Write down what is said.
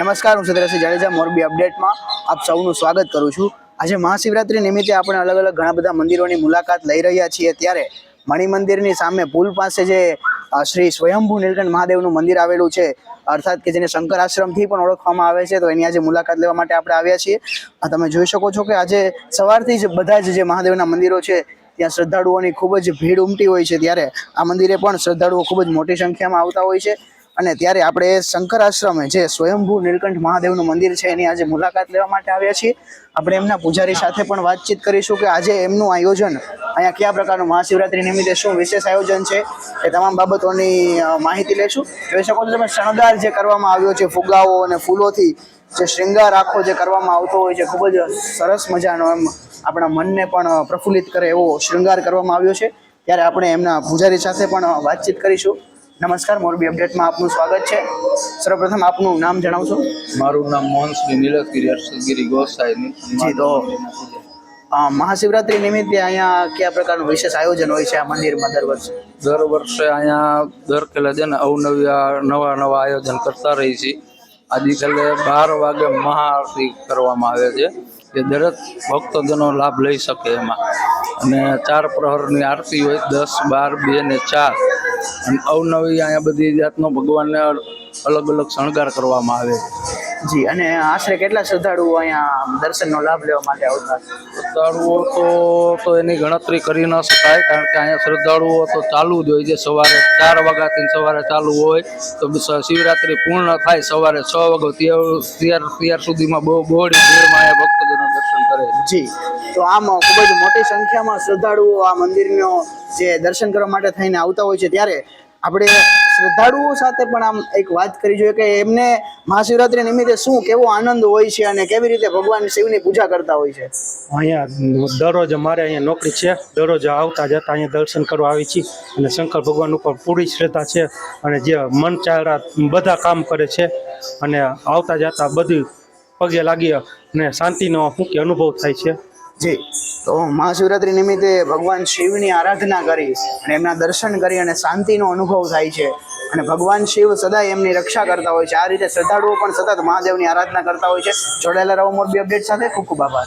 નમસ્કાર, હું સદરસિંહ જાડેજા, મોરબી અપડેટમાં આપ સૌનું સ્વાગત કરું છું. આજે મહાશિવરાત્રિ નિમિત્તે આપણે અલગ અલગ ઘણા બધા મંદિરોની મુલાકાત લઈ રહ્યા છીએ. ત્યારે મણિ મંદિરની સામે પુલ પાસે જે શ્રી સ્વયંભૂ નીલકંઠ મહાદેવનું મંદિર આવેલું છે, અર્થાત કે જેને શંકર આશ્રમથી પણ ઓળખવામાં આવે છે, તો એની આજે મુલાકાત લેવા માટે આપણે આવ્યા છીએ. તમે જોઈ શકો છો કે આજે સવારથી જ બધા જ જે મહાદેવના મંદિરો છે, ત્યાં શ્રદ્ધાળુઓની ખૂબ જ ભીડ ઉમટી હોય છે. ત્યારે આ મંદિરે પણ શ્રદ્ધાળુઓ ખૂબ જ મોટી સંખ્યામાં આવતા હોય છે. અને ત્યારે આપણે શંકર આશ્રમે જે સ્વયંભૂ નીલકંઠ મહાદેવનું મંદિર છે, એની આજે મુલાકાત લેવા માટે આવ્યા છીએ. આપણે એમના પૂજારી સાથે પણ વાતચીત કરીશું કે આજે એમનું આયોજન અહીંયા કયા પ્રકારનું મહાશિવરાત્રિ નિમિત્તે શું વિશેષ આયોજન છે, એ તમામ બાબતોની માહિતી લેશું. જોઈ શકો છો તમે, શણગાર જે કરવામાં આવ્યો છે ફુગાઓ અને ફૂલોથી જે શૃંગાર આખો જે કરવામાં આવતો હોય છે, ખૂબ જ સરસ મજાનો એમ આપણા મનને પણ પ્રફુલ્લિત કરે એવો શૃંગાર કરવામાં આવ્યો છે. ત્યારે આપણે એમના પૂજારી સાથે પણ વાતચીત કરીશું. નમસ્કાર મોરબી અપડેટમાં આપનું સ્વાગત છે. સર્વપ્રથમ આપનું નામ જણાવશો મારું નામ મોહનશ્રી નીલકગીરી હર્ષદગીરી ગોસાઈ જી તો મહાશિવરાત્રિ નિમિત્તે અહીંયા કયા પ્રકારનું વિશેષ આયોજન હોય છે આ મંદિરમાં દર વર્ષે? દર વર્ષે અહીંયા દર ખેલે છે ને અવનવી નવા નવા આયોજન કરતા રહી છીએ. છેલ્લે બાર વાગે મહાઆરતી કરવામાં આવે છે કે દરેક ભક્તજનો લાભ લઈ શકે એમાં. અને ચાર પ્રહરની આરતી હોય દસ બાર બે ને ચાર. અને અવનવી અહીંયા બધી જાતનો ભગવાનને અલગ અલગ શણગાર કરવામાં આવે છે. જી અને આશરે કેટલા શ્રદ્ધાળુઓ અહીંયા દર્શનનો લાભ લેવા માટે આવતા? શ્રદ્ધાળુઓ તો તો એની ગણતરી કરી ન શકાય કારણ કે અહીંયા શ્રદ્ધાળુઓ તો ચાલુ જ હોય છે. સવારે ચાર વાગ્યાથી સવારે ચાલુ હોય તો શિવરાત્રિ પૂર્ણ થાય સવારે છ વાગ્યો ત્યાર ત્યાર ત્યાર સુધીમાં બહુ બહોળી ભીડમાં અહીંયા ભક્તજનો દર્શન કરે જી. તો આમ ખૂબ જ મોટી સંખ્યામાં શ્રદ્ધાળુઓ આ મંદિરનો જે દર્શન કરવા માટે થઈને આવતા હોય છે. ત્યારે આપણે શ્રદ્ધાળુઓ સાથે પણ આમ એક વાત કરી જોઈએ કે એમને મહાશિવરાત્રિ નિમિત્તે શું કેવો આનંદ હોય છે અને કેવી રીતે ભગવાન શિવની પૂજા કરતા હોય છે? અહીંયા દરરોજ અમારે અહીંયા નોકરી છે. દરરોજ આવતા જતા અહીંયા દર્શન કરવા આવી છીએ અને શંકર ભગવાન ઉપર પૂરી શ્રદ્ધા છે અને જે મન ચાહરા બધા કામ કરે છે અને આવતા જતા બધી પગે લાગી અને શાંતિનો કે અનુભવ થાય છે. જી. તો મહાશિવરાત્રિ નિમિત્તે ભગવાન શિવની આરાધના કરી અને એમના દર્શન કરી અને શાંતિનો અનુભવ થાય છે. અને ભગવાન શિવ સદાય એમની રક્ષા કરતા હોય છે. આ રીતે શ્રદ્ધાળુઓ પણ સતત મહાદેવની આરાધના કરતા હોય છે. જોડાયેલા રહો મોરબી અપડેટ સાથે. ખૂબ ખૂબ આભાર.